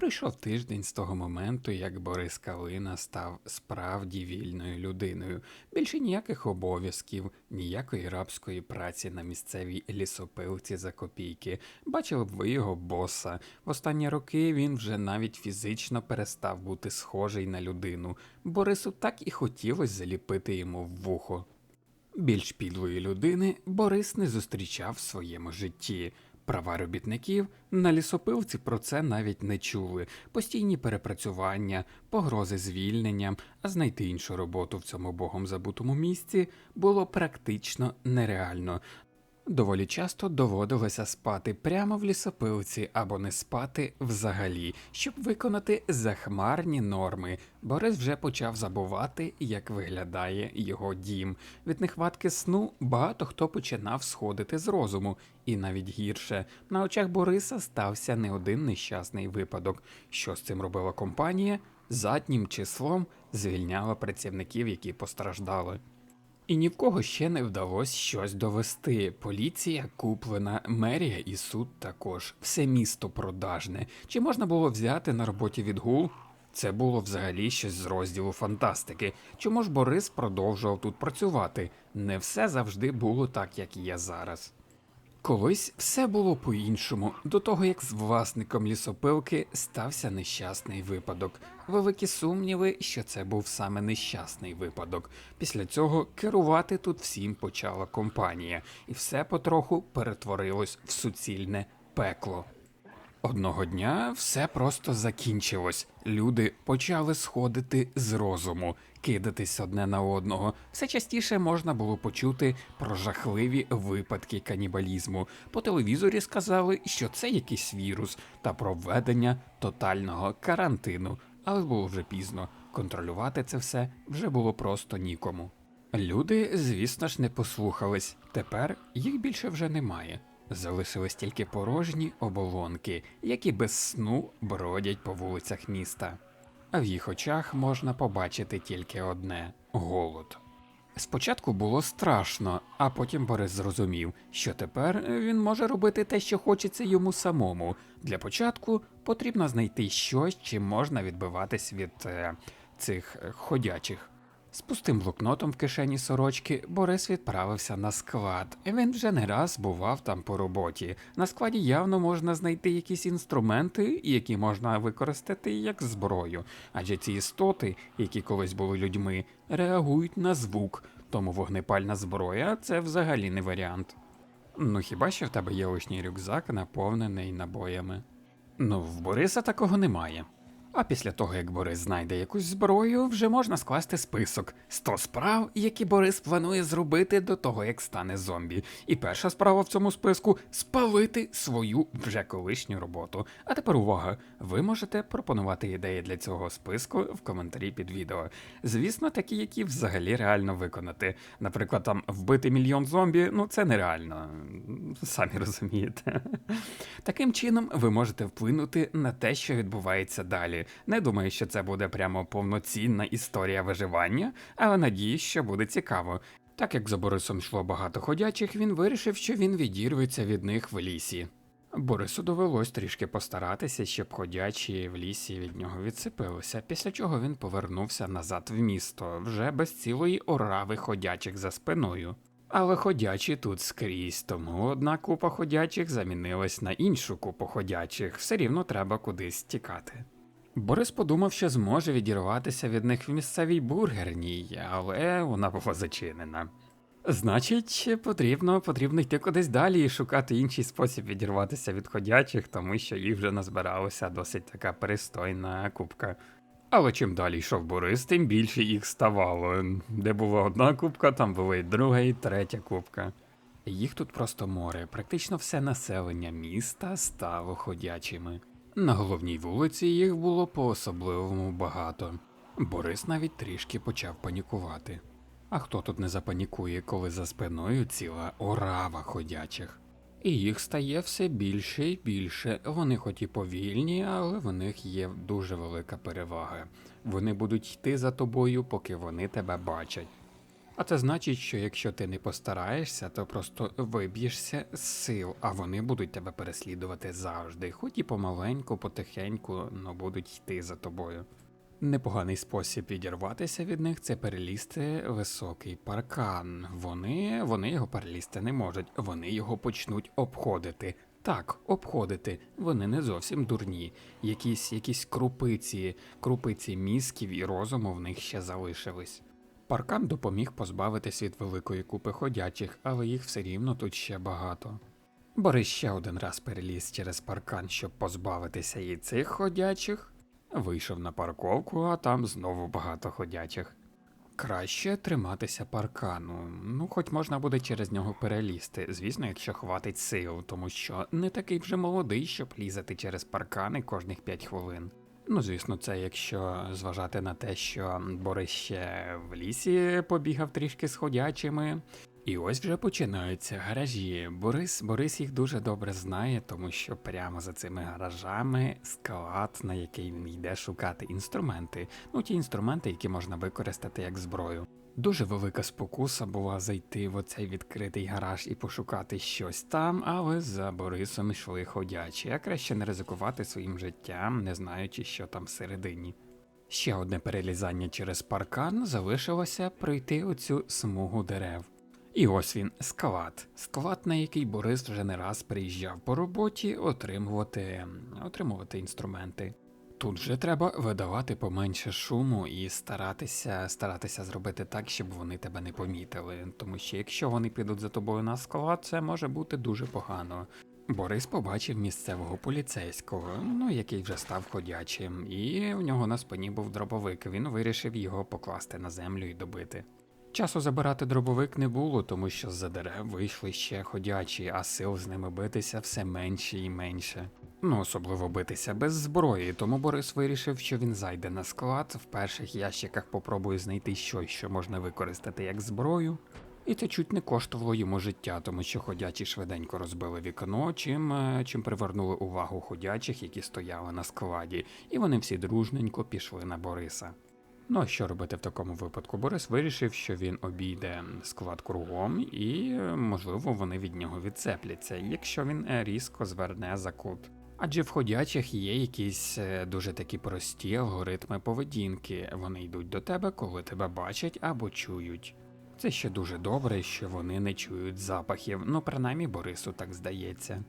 Пройшов тиждень з того моменту, як Борис Калина став справді вільною людиною. Більше ніяких обов'язків, ніякої рабської праці на місцевій лісопилці за копійки. Бачили б ви його боса. В останні роки він вже навіть фізично перестав бути схожий на людину. Борису так і хотілося заліпити йому в вухо. Більш підлої людини Борис не зустрічав в своєму житті. Права робітників на лісопилці про це навіть не чули. Постійні перепрацювання, погрози звільненням, а знайти іншу роботу в цьому богом забутому місці було практично нереально. Доволі часто доводилося спати прямо в лісопилці або не спати взагалі, щоб виконати захмарні норми. Борис вже почав забувати, як виглядає його дім. Від нехватки сну багато хто починав сходити з розуму, і навіть гірше на очах Бориса стався не один нещасний випадок. Що з цим робила компанія? Заднім числом звільняла працівників, які постраждали. І ні в кого ще не вдалося щось довести. Поліція куплена, мерія і суд також. Все місто продажне. Чи можна було взяти на роботі відгул? Це було взагалі щось з розділу фантастики. Чому ж Борис продовжував тут працювати? Не все завжди було так, як є зараз. Колись все було по-іншому, до того як з власником лісопилки стався нещасний випадок. Великі сумніви, що це був саме нещасний випадок. Після цього керувати тут всім почала компанія, і все потроху перетворилось в суцільне пекло. Одного дня все просто закінчилось. Люди почали сходити з розуму, кидатись одне на одного. Все частіше можна було почути про жахливі випадки канібалізму. По телевізорі сказали, що це якийсь вірус та проведення тотального карантину. Але було вже пізно. Контролювати це все вже було просто нікому. Люди, звісно ж, не послухались. Тепер їх більше вже немає. Залишились тільки порожні оболонки, які без сну бродять по вулицях міста. А в їх очах можна побачити тільки одне голод. Спочатку було страшно, а потім Борис зрозумів, що тепер він може робити те, що хочеться йому самому. Для початку потрібно знайти щось, чим можна відбиватись від е, цих е, ходячих. З пустим блокнотом в кишені сорочки Борис відправився на склад. Він вже не раз бував там по роботі. На складі явно можна знайти якісь інструменти, які можна використати як зброю, адже ці істоти, які колись були людьми, реагують на звук, тому вогнепальна зброя це взагалі не варіант. Ну хіба що в тебе є лишній рюкзак, наповнений набоями? Ну, в Бориса такого немає. А після того, як Борис знайде якусь зброю, вже можна скласти список 100 справ, які Борис планує зробити до того, як стане зомбі. І перша справа в цьому списку спалити свою вже колишню роботу. А тепер увага! Ви можете пропонувати ідеї для цього списку в коментарі під відео. Звісно, такі, які взагалі реально виконати. Наприклад, там вбити мільйон зомбі, ну це нереально, самі розумієте. Таким чином, ви можете вплинути на те, що відбувається далі. Не думаю, що це буде прямо повноцінна історія виживання, але надіюсь, що буде цікаво. Так як за Борисом йшло багато ходячих, він вирішив, що він відірветься від них в лісі. Борису довелось трішки постаратися, щоб ходячі в лісі від нього відсипилися, після чого він повернувся назад в місто, вже без цілої орави ходячих за спиною. Але ходячі тут скрізь, тому одна купа ходячих замінилась на іншу купу ходячих, все рівно треба кудись тікати. Борис подумав, що зможе відірватися від них в місцевій бургерній, але вона була зачинена. Значить, потрібно потрібно йти кудись далі і шукати інший спосіб відірватися від ходячих, тому що їх вже назбиралося досить така пристойна кубка. Але чим далі йшов Борис, тим більше їх ставало. Де була одна кубка, там була і друга, і третя кубка. Їх тут просто море, практично все населення міста стало ходячими. На головній вулиці їх було по-особливому багато. Борис навіть трішки почав панікувати. А хто тут не запанікує, коли за спиною ціла орава ходячих? І їх стає все більше і більше. Вони хоч і повільні, але в них є дуже велика перевага. Вони будуть йти за тобою, поки вони тебе бачать. А це значить, що якщо ти не постараєшся, то просто виб'єшся з сил, а вони будуть тебе переслідувати завжди, хоч і помаленьку, потихеньку, но будуть йти за тобою. Непоганий спосіб відірватися від них це перелізти високий паркан. Вони, вони його перелізти не можуть, вони його почнуть обходити. Так, обходити. Вони не зовсім дурні. Якісь, якісь крупиці, крупиці мізків і розуму в них ще залишились. Паркан допоміг позбавитись від великої купи ходячих, але їх все рівно тут ще багато. Борис ще один раз переліз через паркан, щоб позбавитися і цих ходячих. Вийшов на парковку, а там знову багато ходячих. Краще триматися паркану. Ну, хоч можна буде через нього перелізти, звісно, якщо хватить сил, тому що не такий вже молодий, щоб лізати через паркани кожних 5 хвилин. Ну, звісно, це якщо зважати на те, що Борис ще в лісі побігав трішки з ходячими. І ось вже починаються гаражі. Борис, Борис їх дуже добре знає, тому що прямо за цими гаражами склад, на який він йде шукати інструменти. Ну, ті інструменти, які можна використати як зброю. Дуже велика спокуса була зайти в оцей відкритий гараж і пошукати щось там, але за Борисом йшли ходячі, а краще не ризикувати своїм життям, не знаючи, що там всередині. Ще одне перелізання через паркан залишилося пройти оцю смугу дерев. І ось він склад. Склад, на який Борис вже не раз приїжджав по роботі отримувати, отримувати інструменти. Тут же треба видавати поменше шуму і старатися, старатися зробити так, щоб вони тебе не помітили. Тому що якщо вони підуть за тобою на склад, це може бути дуже погано. Борис побачив місцевого поліцейського, ну який вже став ходячим, і в нього на спині був дробовик. Він вирішив його покласти на землю і добити. Часу забирати дробовик не було, тому що з-за дерев вийшли ще ходячі, а сил з ними битися все менше і менше. Ну, особливо битися без зброї, тому Борис вирішив, що він зайде на склад, в перших ящиках попробує знайти щось, що можна використати як зброю. І це чуть не коштувало йому життя, тому що ходячі швиденько розбили вікно, чим, е, чим привернули увагу ходячих, які стояли на складі, і вони всі дружненько пішли на Бориса. Ну а що робити в такому випадку? Борис вирішив, що він обійде склад кругом, і, можливо, вони від нього відцепляться, якщо він е, різко зверне за кут. Адже в ходячих є якісь е, дуже такі прості алгоритми поведінки. Вони йдуть до тебе, коли тебе бачать або чують. Це ще дуже добре, що вони не чують запахів, ну принаймні Борису так здається.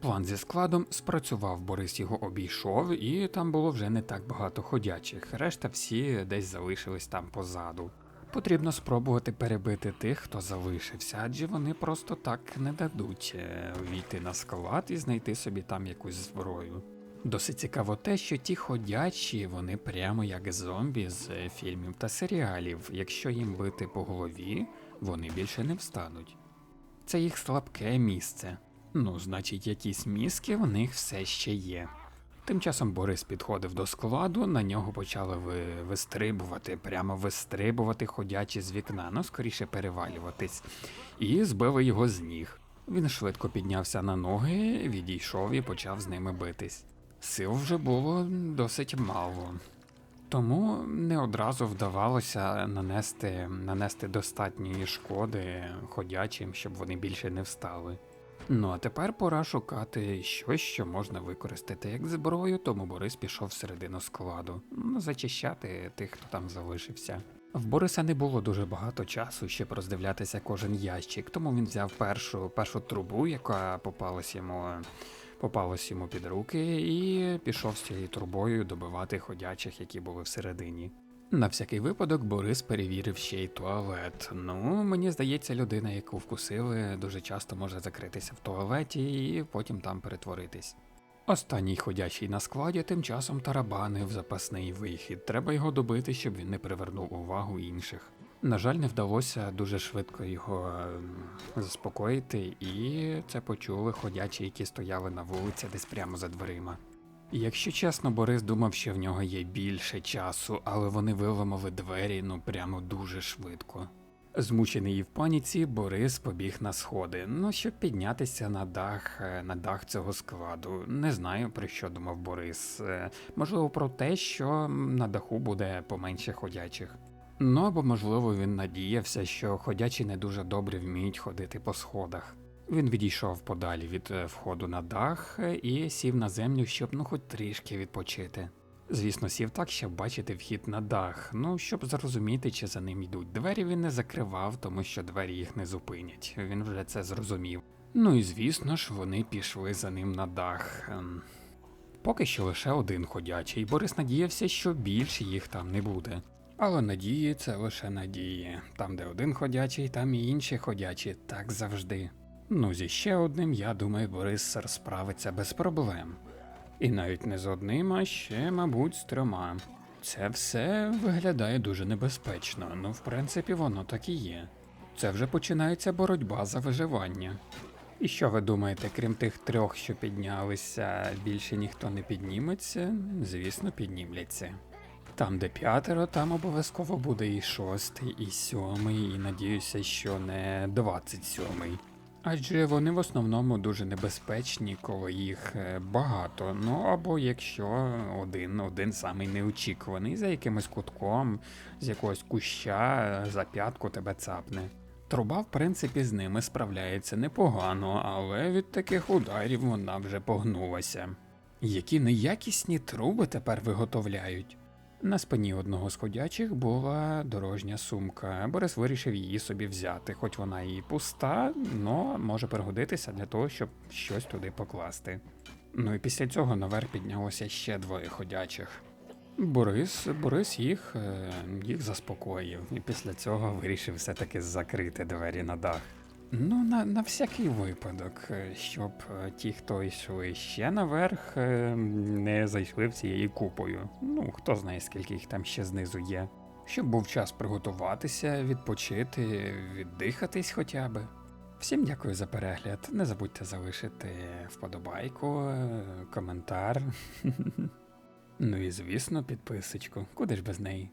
План зі складом спрацював, Борис його обійшов, і там було вже не так багато ходячих. Решта всі десь залишились там позаду. Потрібно спробувати перебити тих, хто залишився, адже вони просто так не дадуть е, війти на склад і знайти собі там якусь зброю. Досить цікаво те, що ті ходячі, вони прямо як зомбі з е, фільмів та серіалів. Якщо їм бити по голові, вони більше не встануть. Це їх слабке місце. Ну, значить, якісь мізки в них все ще є. Тим часом Борис підходив до складу, на нього почали ви... вистрибувати, прямо вистрибувати, ходячи з вікна, ну скоріше перевалюватись, і збили його з ніг. Він швидко піднявся на ноги, відійшов і почав з ними битись. Сил вже було досить мало. Тому не одразу вдавалося нанести, нанести достатньої шкоди ходячим, щоб вони більше не встали. Ну а тепер пора шукати щось, що можна використати як зброю, тому Борис пішов всередину складу, ну, зачищати тих, хто там залишився. В Бориса не було дуже багато часу, щоб роздивлятися кожен ящик, тому він взяв першу, першу трубу, яка попалась йому, попалась йому під руки, і пішов з цією трубою добивати ходячих, які були всередині. На всякий випадок Борис перевірив ще й туалет. Ну, мені здається, людина, яку вкусили, дуже часто може закритися в туалеті і потім там перетворитись. Останній ходячий на складі тим часом тарабанив запасний вихід. Треба його добити, щоб він не привернув увагу інших. На жаль, не вдалося дуже швидко його заспокоїти, і це почули ходячі, які стояли на вулиці десь прямо за дверима. Якщо чесно, Борис думав, що в нього є більше часу, але вони виламали двері ну прямо дуже швидко. Змучений і в паніці, Борис побіг на сходи, ну щоб піднятися на дах е, на дах цього складу. Не знаю про що думав Борис. Е, Можливо, про те, що на даху буде поменше ходячих. Ну або, можливо, він надіявся, що ходячі не дуже добре вміють ходити по сходах. Він відійшов подалі від е, входу на дах е, і сів на землю, щоб ну хоч трішки відпочити. Звісно, сів так, щоб бачити вхід на дах, ну щоб зрозуміти, чи за ним йдуть. Двері він не закривав, тому що двері їх не зупинять. Він вже це зрозумів. Ну і звісно ж, вони пішли за ним на дах. Ем, Поки що лише один ходячий, Борис надіявся, що більше їх там не буде. Але надії це лише надії. Там, де один ходячий, там і інші ходячі, так завжди. Ну, зі ще одним, я думаю, Борис справиться без проблем. І навіть не з одним, а ще, мабуть, з трьома. Це все виглядає дуже небезпечно, ну, в принципі, воно так і є. Це вже починається боротьба за виживання. І що ви думаєте, крім тих трьох, що піднялися, більше ніхто не підніметься? Звісно, піднімляться. Там, де п'ятеро, там обов'язково буде і шостий, і сьомий, і надіюся, що не двадцять сьомий. Адже вони в основному дуже небезпечні, коли їх е, багато. Ну або якщо один, один самий неочікуваний, за якимось кутком, з якогось куща за п'ятку тебе цапне. Труба, в принципі, з ними справляється непогано, але від таких ударів вона вже погнулася. Які неякісні труби тепер виготовляють. На спині одного з ходячих була дорожня сумка. Борис вирішив її собі взяти, хоч вона і пуста, но може пригодитися для того, щоб щось туди покласти. Ну і після цього наверх піднялося ще двоє ходячих. Борис, Борис їх, е, їх заспокоїв, і після цього вирішив все-таки закрити двері на дах. Ну, на, на всякий випадок, е, щоб е, ті, хто йшли ще наверх, е, не зайшли всією купою. Ну, хто знає, скільки їх там ще знизу є. Щоб був час приготуватися, відпочити, віддихатись хоча би. Всім дякую за перегляд. Не забудьте залишити вподобайку, коментар. Ну і звісно, підписочку. Куди ж без неї?